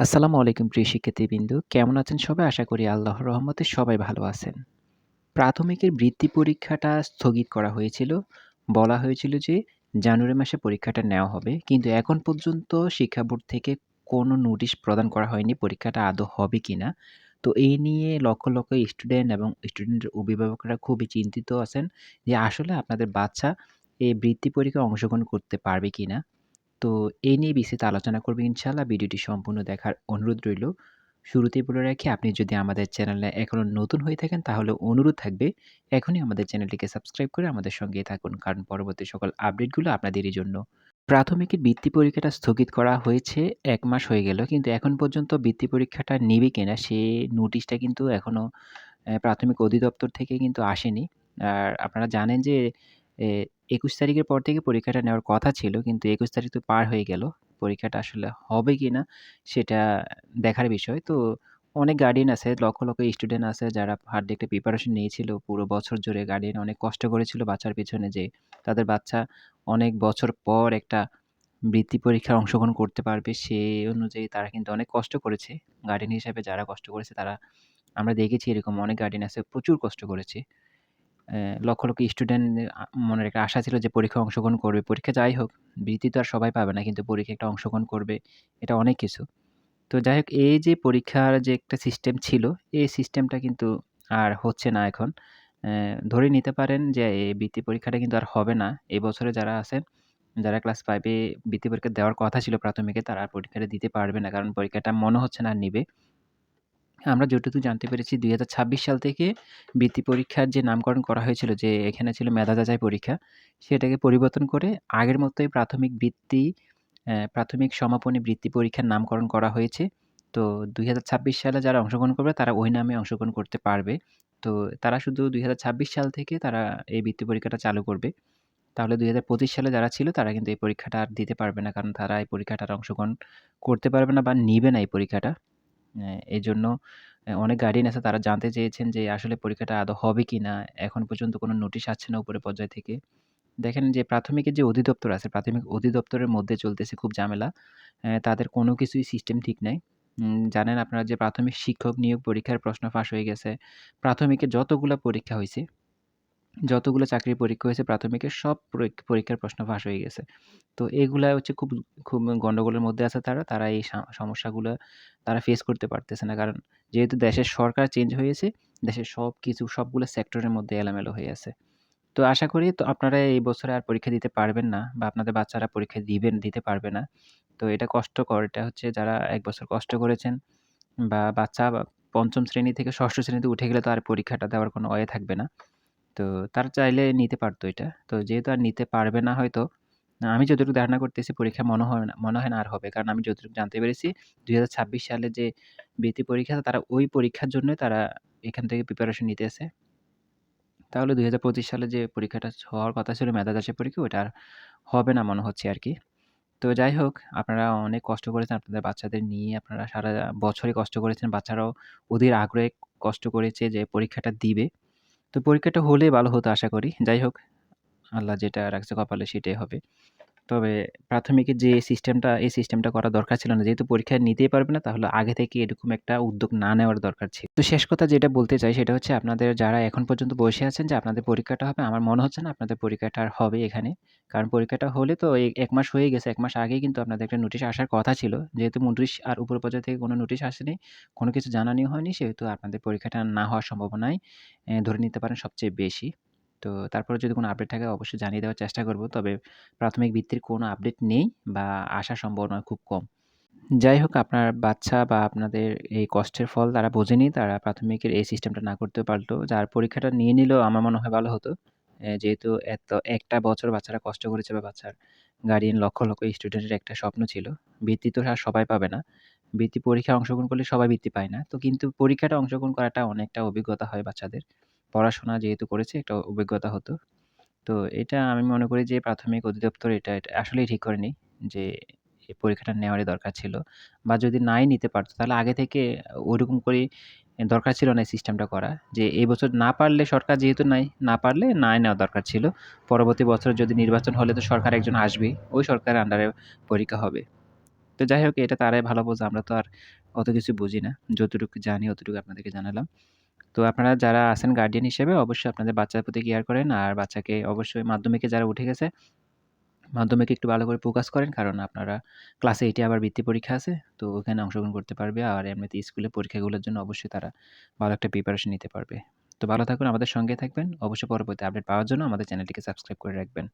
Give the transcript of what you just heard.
আসসালামু আলাইকুম প্রিয় শিক্ষার্থীবৃন্দ। কেমন আছেন সবাই? আশা করি আল্লাহর রহমতে সবাই ভালো আছেন। প্রাথমিকের বৃত্তি পরীক্ষাটা স্থগিত করা হয়েছিল। বলা হয়েছিল যে জানুয়ারি মাসে পরীক্ষাটা নেওয়া হবে। কিন্তু এখন পর্যন্ত শিক্ষা বোর্ড থেকে কোনো নোটিশ প্রদান করা হয়নি পরীক্ষাটা আদৌ হবে কি না তো এই নিয়ে লক্ষ, লক্ষ স্টুডেন্ট এবং স্টুডেন্টের অভিভাবকরা খুবই চিন্তিত আছেন যে আসলে আপনাদের বাচ্চা এই বৃত্তি পরীক্ষায় অংশগ্রহণ করতে পারবে কিনা। তো এই নিয়ে বিস্তারিত আলোচনা করব ইনশাআল্লাহ। ভিডিওটি সম্পূর্ণ দেখার অনুরোধ রইল। শুরুতেই বলে রাখি, আপনি যদি আমাদের চ্যানেলে এখনও নতুন হয়ে থাকেন, তাহলে অনুরোধ থাকবে এখনই আমাদের চ্যানেলটিকে সাবস্ক্রাইব করে আমাদের সঙ্গেই থাকুন। কারণ পরবর্তী সকল আপডেটগুলো আপনাদেরই জন্য। প্রাথমিকের বৃত্তি পরীক্ষাটা স্থগিত করা হয়েছে, এক মাস হয়ে গেল। কিন্তু এখন পর্যন্ত বৃত্তি পরীক্ষাটা নিবে কিনা, সে নোটিশটা কিন্তু এখনও প্রাথমিক অধিদপ্তর থেকে কিন্তু আসেনি। আর আপনারা জানেন যে এ ২১ তারিখের পর থেকে পরীক্ষাটা নেওয়ার কথা ছিল। কিন্তু ২১ তারিখ তো পার হয়ে গেল। পরীক্ষাটা আসলে হবে কি না সেটা দেখার বিষয়। তো অনেক গার্ডিয়ান আছে, লক্ষ, লক্ষ স্টুডেন্ট আছে যারা হার্ড একটা প্রিপারেশন নিয়েছিল পুরো বছর জুড়ে গার্ডিয়ান অনেক কষ্ট করেছিল বাচ্চার পেছনে যে তাদের বাচ্চা অনেক বছর পর একটা বৃত্তি পরীক্ষায় অংশগ্রহণ করতে পারবে সে অনুযায়ী তারা কিন্তু অনেক কষ্ট করেছে। গার্ডিয়ান হিসাবে যারা কষ্ট করেছে তারা আমরা দেখেছি এরকম অনেক গার্ডিয়ান আছে প্রচুর কষ্ট করেছে। লক্ষ, লক্ষ স্টুডেন্ট আ মনের একটা আশা ছিল যে পরীক্ষায় অংশগ্রহণ করবে। পরীক্ষা যাই হোক, বৃত্তি তো আর সবাই পাবে না। কিন্তু পরীক্ষা একটা অংশগ্রহণ করবে। এটা অনেক কিছু। তো যাই হোক এই যে পরীক্ষার যে একটা সিস্টেম ছিল, এই সিস্টেমটা কিন্তু আর হচ্ছে না এখন। ধরে নিতে পারেন যে এই বৃত্তি পরীক্ষাটা কিন্তু আর হবে না। এই বছরে যারা আছেন, যারা ক্লাস ফাইভে বৃত্তি পরীক্ষা দেওয়ার কথা ছিল প্রাথমিকে তারা পরীক্ষাটা দিতে পারবে না। কারণ পরীক্ষাটা মনে হচ্ছে না আর নিবে। আমরা যতটুকু জানতে পেরেছি ২০২৬ সাল থেকে বৃত্তি পরীক্ষার যে নামকরণ করা হয়েছিল যে এখানে ছিল মেধা যাচাই পরীক্ষা, সেটাকে পরিবর্তন করে আগের মতোই প্রাথমিক বৃত্তি প্রাথমিক সমাপনী বৃত্তি পরীক্ষার নামকরণ করা হয়েছে। তো ২০২৬ সালে যারা অংশগ্রহণ করবে তারা ওই নামে অংশগ্রহণ করতে পারবে। তো তারা শুধু ২০২৬ সাল থেকে তারা এই বৃত্তি পরীক্ষাটা চালু করবে। তাহলে ২০২৫ সালে যারা ছিল তারা কিন্তু এই পরীক্ষাটা আর দিতে পারবে না। কারণ তারা এই পরীক্ষাটার অংশগ্রহণ করতে পারবে না বা নিবে না এই পরীক্ষাটা। অ্যা জন্য অনেক গার্ডিয়ান আছে তারা জানতে চেয়েছেন যে আসলে পরীক্ষাটা আদৌ হবে কি না এখন পর্যন্ত কোনো নোটিশ আসছে না উপরে পর্যায় থেকে। দেখেন যে প্রাথমিকের যে অধিদপ্তর আছে, প্রাথমিক অধিদপ্তরের মধ্যে চলতেছে খুব ঝামেলা। তাদের কোনো কিছুই সিস্টেম ঠিক নাই। জানেন আপনারা যে প্রাথমিক শিক্ষক নিয়োগ পরীক্ষার প্রশ্ন ফাঁস হয়ে গেছে। প্রাথমিকের যতগুলো পরীক্ষা হইছে, যতগুলো চাকরির পরীক্ষা হয়েছে প্রাথমিকের সব পরীক পরীক্ষার প্রশ্ন ফাঁস হয়ে গেছে। তো এগুলা হচ্ছে খুব, খুব গন্ডগোলের মধ্যে আছে তারা। তারা এই সমস্যাগুলা তারা ফেস করতে পারতেছে না। কারণ যেহেতু দেশের সরকার চেঞ্জ হয়েছে, দেশের সব কিছু সবগুলো সেক্টরের মধ্যে এলোমেলো হয়ে আছে। তো আশা করি তো আপনারা এই বছরে আর পরীক্ষা দিতে পারবেন না বা আপনাদের বাচ্চারা পরীক্ষা দিবেন দিতে পারবে না। তো এটা কষ্টকর। এটা হচ্ছে যারা এক বছর কষ্ট করেছেন বা বাচ্চা পঞ্চম শ্রেণি থেকে ষষ্ঠ শ্রেণীতে উঠে গেলে তো আর পরীক্ষাটা দেওয়ার কোনো ওয়ে থাকবে না। তো তারা চাইলে নিতে পারতো এটা। তো যেহেতু আর নিতে পারবে না হয়তো, আমি যতটুকু ধারণা করতেছি পরীক্ষা মনে হয় না মনে হয় না আর হবে। কারণ আমি যতটুকু জানতে পেরেছি ২০২৬ সালে যে বৃত্তি পরীক্ষা তারা ওই পরীক্ষার জন্যই তারা এখান থেকে প্রিপারেশন নিতে নিতেছে। তাহলে ২০২৫ সালে যে পরীক্ষাটা হওয়ার কথা ছিল মেধা যাচাই পরীক্ষা ওটা আর হবে না মনে হচ্ছে আর কি তো যাই হোক আপনারা অনেক কষ্ট করেছেন আপনাদের বাচ্চাদের নিয়ে আপনারা সারা বছরই কষ্ট করেছেন। বাচ্চারাও অধীর আগ্রহে কষ্ট করেছে যে পরীক্ষাটা দিবে। তো পরীক্ষাটা হলে ভালো হতো আশা করি। যাই হোক, আল্লাহ যেটা রাখছে কপালে সেটাই হবে। তবে প্রাথমিকের যে সিস্টেমটা, এই সিস্টেমটা করা দরকার ছিল না। যেহেতু পরীক্ষা নিতেই পারবে না তাহলে আগে থেকে এরকম একটা উদ্যোগ না নেওয়ার দরকার ছিল। তো শেষ কথা যেটা বলতে চাই সেটা হচ্ছে আপনাদের যারা এখন পর্যন্ত বসে আছেন যে আপনাদের পরীক্ষাটা হবে, আমার মনে হচ্ছে না আপনাদের পরীক্ষাটা আর হবে এখানে। কারণ পরীক্ষাটা হলে তো ১ মাস হয়ে গেছে। এক মাস আগেই কিন্তু আপনাদের একটা নোটিশ আসার কথা ছিল। যেহেতু নোটিশ আর উপর পর্যায় থেকে কোনো নোটিশ আসেনি, কোনো কিছু জানানো হয়নি সেহেতু আপনাদের পরীক্ষাটা না হওয়ার সম্ভাবনাই অ্যা ধরে নিতে পারেন সবচেয়ে বেশি। তো তারপরে যদি কোনো আপডেট থাকে অবশ্যই জানিয়ে দেওয়ার চেষ্টা করব। তবে প্রাথমিক ভিত্তির কোনো আপডেট নেই বা আসার সম্ভাবনা খুব কম। যাই হোক আপনার বাচ্চা বা আপনাদের এই কষ্টের ফল তারা বোঝেনি। তারা প্রাথমিকের এই সিস্টেমটা না করতে পারলেও যার পরীক্ষাটা নিয়ে নিলেও আমার মনে হয় ভালো হতো। যেহেতু এত একটা বছর বাচ্চারা কষ্ট করেছে বা বাচ্চার গার্ডিয়ান লক্ষ, লক্ষ স্টুডেন্টের একটা স্বপ্ন ছিল। বৃত্তি তো আর সবাই পাবে না। বৃত্তি পরীক্ষায় অংশগ্রহণ করলে সবাই বৃত্তি পায় না। তো কিন্তু পরীক্ষাটা অংশগ্রহণ করাটা অনেকটা অভিজ্ঞতা হয় বাচ্চাদের। পড়াশোনা যেহেতু করেছে একটা অভিজ্ঞতা হতো। তো এটা আমি মনে করি যে প্রাথমিক অধিদপ্তর এটা, এটা আসলেই ঠিক করেনি যে এই পরীক্ষাটা নেওয়ারই দরকার ছিল। বা যদি নাই নিতে পারত তাহলে আগে থেকে ওইরকম করেই দরকার ছিল না এই সিস্টেমটা করা। যে এই বছর না পারলে সরকার যেহেতু নাই, না পারলে নাই নেওয়া দরকার ছিল। পরবর্তী বছর যদি নির্বাচন হলে তো সরকার একজন আসবেই। ওই সরকারের আন্ডারে পরীক্ষা হবে। তো যাই হোক এটা তারাই ভালো বোঝে। আমরা তো আর অত কিছু বুঝি না। যতটুকু জানি অতটুকু আপনাদেরকে জানালাম। তো আপনারা যারা আছেন গার্ডিয়ান হিসেবে অবশ্যই আপনাদের বাচ্চার প্রতি কেয়ার করেন। আর বাচ্চাকে অবশ্যই মাধ্যমিকে যারা উঠে গেছে, মাধ্যমিকে একটু ভালো করে ফোকাস করেন। কারণ আপনারা ক্লাসে 8 এ আবার বৃত্তি পরীক্ষা আছে। তো ওখানে অংশগ্রহণ করতে পারবে। আর এমনিতে স্কুলের পরীক্ষাগুলোর জন্য অবশ্যই তারা ভালো একটা প্রিপারেশন নিতে পারবে। তো ভালো থাকুন, আমাদের সঙ্গে থাকবেন। অবশ্যই পরবর্তী আপডেট পাওয়ার জন্য আমাদের চ্যানেলটিকে সাবস্ক্রাইব করে রাখবেন।